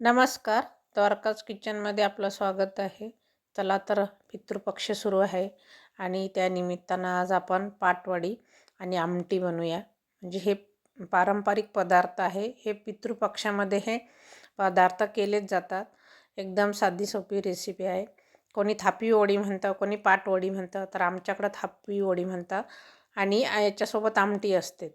नमस्कार. द्वारकाच किचनमध्ये आपलं स्वागत आहे. चला तर पितृपक्ष सुरू आहे आणि त्या निमित्तानं आज आपण पाटवडी आणि आमटी बनवूया. म्हणजे हे पारंपरिक पदार्थ आहे. हे पितृपक्षामध्ये हे पदार्थ केलेच जातात. एकदम साधी सोपी रेसिपी आहे. कोणी थापी वडी म्हणतं कोणी पाटवडी म्हणतं तर आमच्याकडं थापी वडी म्हणतात आणि याच्यासोबत आमटी असते.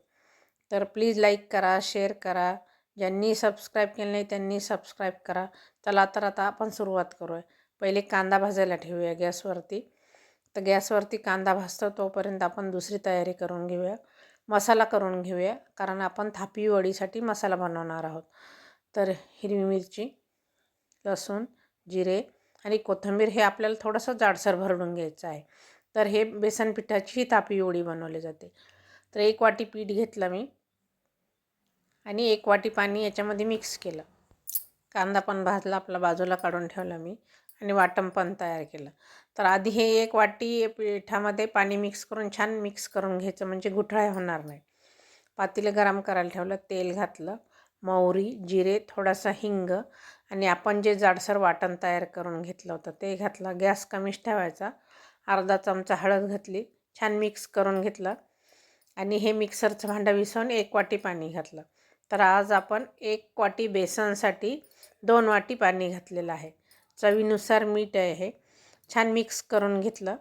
तर प्लीज लाईक करा शेअर करा. ज्यांनी सबस्क्राईब केलं नाही त्यांनी सबस्क्राईब करा. चला तर आता आपण सुरुवात करूया. पहिले कांदा भाजायला ठेवूया गॅसवरती. तर गॅसवरती कांदा भाजतो तोपर्यंत आपण दुसरी तयारी करून घेऊया. मसाला करून घेऊया कारण आपण थापी वडीसाठी मसाला बनवणार आहोत. तर हिरवी मिरची लसूण जिरे आणि कोथिंबीर हे आपल्याला थोडंसं जाडसर भरडून घ्यायचं आहे. तर हे बेसन पिठाची तापी वडी बनवली जाते. तर एक वाटी पीठ घेतलं मी. आणि एक वाटी पाणी याच्यामध्ये मिक्स केलं. कांदा पण भाजला आपला बाजूला काढून ठेवला मी आणि वाटण पण तयार केलं. तर आधी हे एक वाटी पिठामध्ये पाणी मिक्स करून छान मिक्स करून घ्यायचं म्हणजे गुठळ्या होणार नाही. पातेलं गरम करायला ठेवलं तेल घातलं मोहरी जिरे थोडासा हिंग आणि आपण जे जाडसर वाटण तयार करून घेतलं होतं ते घातलं. गॅस कमीच ठेवायचा. अर्धा चमचा हळद घातली छान मिक्स करून घेतलं आणि हे मिक्सरचं भांडं विसवून एक वाटी पाणी घातलं. तर आज आपण एक वाटी बेसनसाठी दोन वाटी पाणी घातलेलं आहे. चवीनुसार मीठ आहे. छान मिक्स करून घेतलं.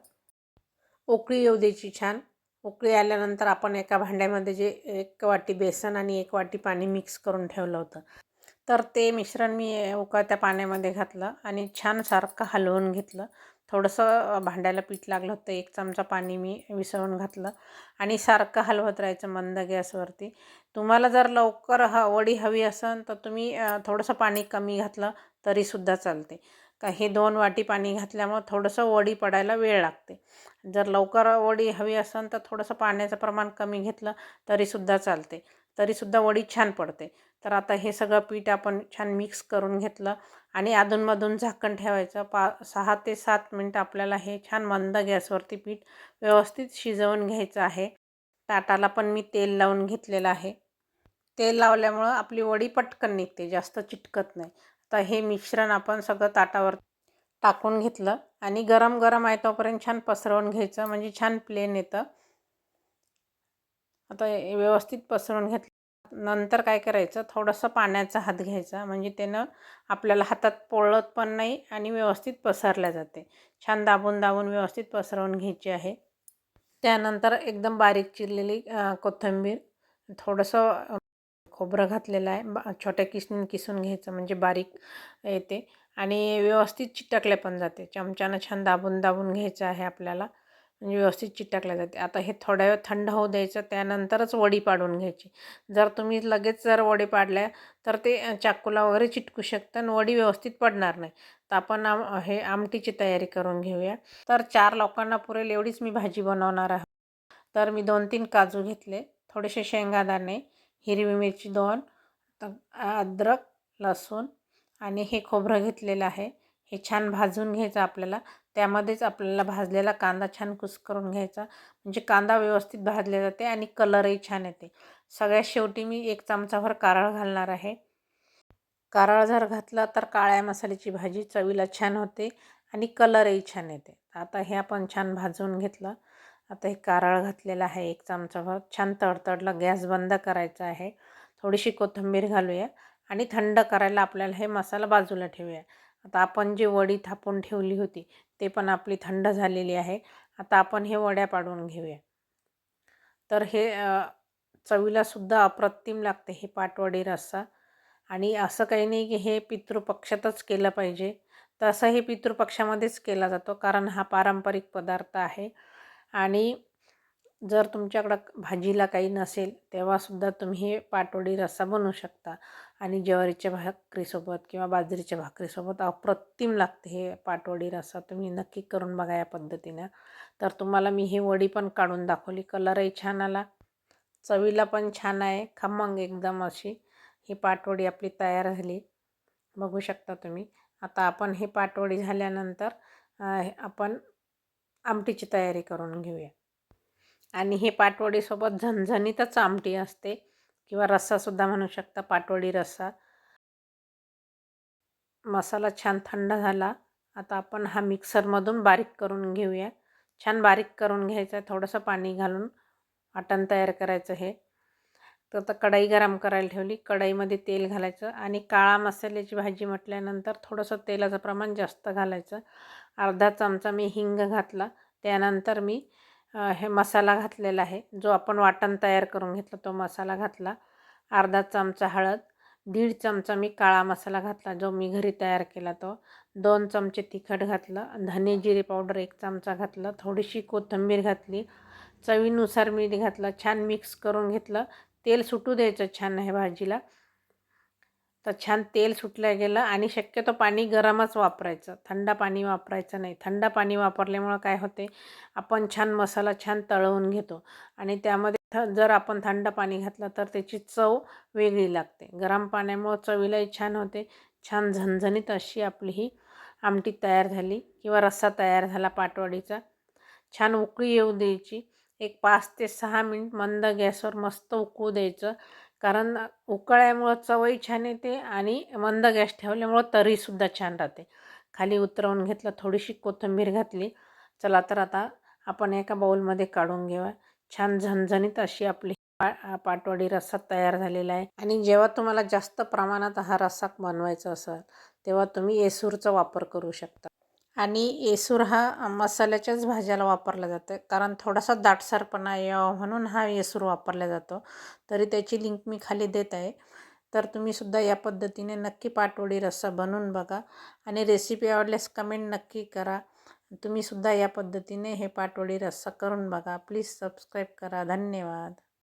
उकळी येऊ द्यायची छान. उकळी आल्यानंतर आपण एका भांड्यामध्ये जे एक वाटी बेसन आणि एक वाटी पाणी मिक्स करून ठेवलं होतं. तर ते मिश्रण मी उकळत्या पाण्यामध्ये घातलं आणि छान सारखं हलवून घेतलं. थोडंसं भांड्याला पीठ लागलं होतं एक चमचा पाणी मी विसळून घातलं आणि सारखं हलवत राहायचं मंद गॅसवरती. तुम्हाला जर लवकर ह वडी हवी असेल तर तुम्ही थोडंसं पाणी कमी घातलं तरीसुद्धा चालते. का हे दोन वाटी पाणी घातल्यामुळं थोडंसं वडी पडायला वेळ लागते. जर लवकर वडी हवी असेल तर थोडंसं पाण्याचं प्रमाण कमी घेतलं तरीसुद्धा चालते. तरीसुद्धा वडी छान पडते. तर आता हे सगळं पीठ आपण छान मिक्स करून घेतलं आणि अधूनमधून झाकण ठेवायचं. पा सहा ते सात मिनटं आपल्याला हे छान मंद गॅसवरती पीठ व्यवस्थित शिजवून घ्यायचं आहे. ताटाला पण मी तेल लावून घेतलेलं आहे. तेल लावल्यामुळं आपली वडी पटकन निघते जास्त चिटकत नाही. तर हे मिश्रण आपण सगळं ताटावर टाकून घेतलं आणि गरम गरम आहे तोपर्यंत छान पसरवून घ्यायचं. म्हणजे छान प्लेन येतं. आता व्यवस्थित पसरून घेतलं. नंतर काय करायचं? थोडंसं पाण्याचा हात घ्यायचा. म्हणजे त्यानं आपल्याला हातात पोळत पण नाही आणि व्यवस्थित पसरल्या जाते. छान दाबून दाबून व्यवस्थित पसरवून घ्यायची आहे. त्यानंतर एकदम बारीक चिरलेली कोथिंबीर थोडंसं खोबरं घातलेलं आहे. बा छोट्या किसून किसून घ्यायचं म्हणजे बारीक येते. आणि व्यवस्थित चिटकले पण जाते. चमच्यानं छान दाबून दाबून घ्यायचं आहे आपल्याला. म्हणजे व्यवस्थित चिटकल्या जाते. आता हे थोड्या वेळ थंड होऊ द्यायचं त्यानंतरच वडी पाडून घ्यायची. जर तुम्ही लगेच जर वडी पाडल्या तर ते चाकूला वगैरे चिटकू शकतं आणि वडी व्यवस्थित पडणार नाही. तर आपण आम हे आमटीची तयारी करून घेऊया. तर चार लोकांना पुरेल एवढीच मी भाजी बनवणार आहे. तर मी दोन तीन काजू घेतले थोडेसे शेंगादाणे हिरवी मिरची दोन अद्रक लसूण आणि हे खोबरं घेतलेलं आहे. हे छान भाजून घ्यायचं आपल्याला. त्यामध्येच आपल्याला भाजलेला कांदा छान कुस्करून घ्यायचा. म्हणजे कांदा व्यवस्थित भाजले जाते आणि कलरही छान येते. सगळ्यात शेवटी मी एक चमचाभर कारळ घालणार आहे. कारळ जर घातला तर काळ्या मसाल्याची भाजी चवीला छान होते आणि कलरही छान येते. आता हे आपण छान भाजून घेतलं. आता हे कारळ घातलेलं आहे एक चमचाभर. छान तडतडलं. गॅस बंद करायचा आहे. थोडीशी कोथिंबीर घालूया आणि थंड करायला आपल्याला हे मसाला बाजूला ठेवूया. आता आपण जी वडी थापून ठेवली होती ते पण आपली थंड झालेली आहे. आता आपण हे वड्या पाडून घेऊया. तर हे चवीलासुद्धा अप्रतिम लागते हे पाटवडी रस्सा. आणि असं काही नाही की हे पितृपक्षातच केलं पाहिजे. तसं हे पितृपक्षामध्येच केला जातो कारण हा पारंपरिक पदार्थ आहे. आणि जर तुमच्याकडं भाजीला काही नसेल तेव्हासुद्धा तुम्ही हे पाटवडी रस्सा बनवू शकता. आणि ज्वारीच्या भाकरीसोबत किंवा बाजरीच्या भाकरीसोबत अप्रतिम लागते हे पाटवडी रस्सा. तुम्ही नक्की करून बघा या पद्धतीनं. तर तुम्हाला मी ही वडी पण काढून दाखवली. कलरही छान आला. चवीला पण छान आहे. खमंग एकदम अशी. ही पाटवडी आपली तयार झाली. बघू शकता तुम्ही. आता आपण ही पाटवडी झाल्यानंतर आपण आमटीची तयारी करून घेऊया. आणि हे पाटवडीसोबत झणझणीतच आमटी असते किंवा रस्सासुद्धा म्हणू शकता पाटवडी रस्सा. मसाला छान थंड झाला. आता आपण हा मिक्सरमधून बारीक करून घेऊया. छान बारीक करून घ्यायचं आहे थोडंसं पाणी घालून. वाटण तयार करायचं हे. तर आता कढई गरम करायला ठेवली. कढईमध्ये तेल घालायचं आणि काळा मसाल्याची भाजी म्हटल्यानंतर थोडंसं तेलाचं प्रमाण जास्त घालायचं. अर्धा चमचा मी हिंग घातला. त्यानंतर मी हे मसाला घातलेला आहे. जो आपण वाटण तयार करून घेतला तो मसाला घातला. अर्धा चमचा हळद दीड चमचा मी काळा मसाला घातला जो मी घरी तयार केला तो. दोन चमचे तिखट घातलं धने जिरे पावडर एक चमचा घातलं थोडीशी कोथिंबीर घातली चवीनुसार मीठ घातलं छान मिक्स करून घेतलं. तेल सुटू द्यायचं छान आहे भाजीला. तर छान तेल सुटलं गेलं आणि शक्यतो पाणी गरमच वापरायचं. थंड पाणी वापरायचं नाही. थंड पाणी वापरल्यामुळं काय होते? आपण छान मसाला छान तळवून घेतो आणि त्यामध्ये थ जर आपण थंड पाणी घातलं तर त्याची चव वेगळी लागते. गरम पाण्यामुळं चवीलाही छान होते. छान झणझणीत अशी आपली ही आमटी तयार झाली किंवा रस्सा तयार झाला पाटवडीचा. छान उकळी येऊ द्यायची. एक पाच ते सहा मिनिट मंद गॅसवर मस्त उकळू द्यायचं. कारण उकळल्यामुळं चवही छान येते आणि मंद गॅस ठेवल्यामुळं तरीसुद्धा छान राहते. खाली उतरवून घेतलं थोडीशी कोथिंबीर घातली. चला तर आता आपण एका बाऊलमध्ये काढून घेऊया. छान झणझणीत अशी आपली पा पाटवडी रस्सा तयार झालेला आहे. आणि जेव्हा तुम्हाला जास्त प्रमाणात हा रस्सा बनवायचा असेल तेव्हा तुम्ही येसूरचा वापर करू शकता. आणि येसूर हा मसाल्याच्याच भाज्याला वापरला जातो कारण थोडासा दाटसारपणा यावा म्हणून हा येसूर वापरला जातो. तरी त्याची लिंक मी खाली देत आहे. तर तुम्हीसुद्धा या पद्धतीने नक्की पाटवडी रस्सा बनवून बघा. आणि रेसिपी आवडल्यास कमेंट नक्की करा. तुम्हीसुद्धा या पद्धतीने हे पाटवडी रस्सा करून बघा. प्लीज सबस्क्राईब करा. धन्यवाद.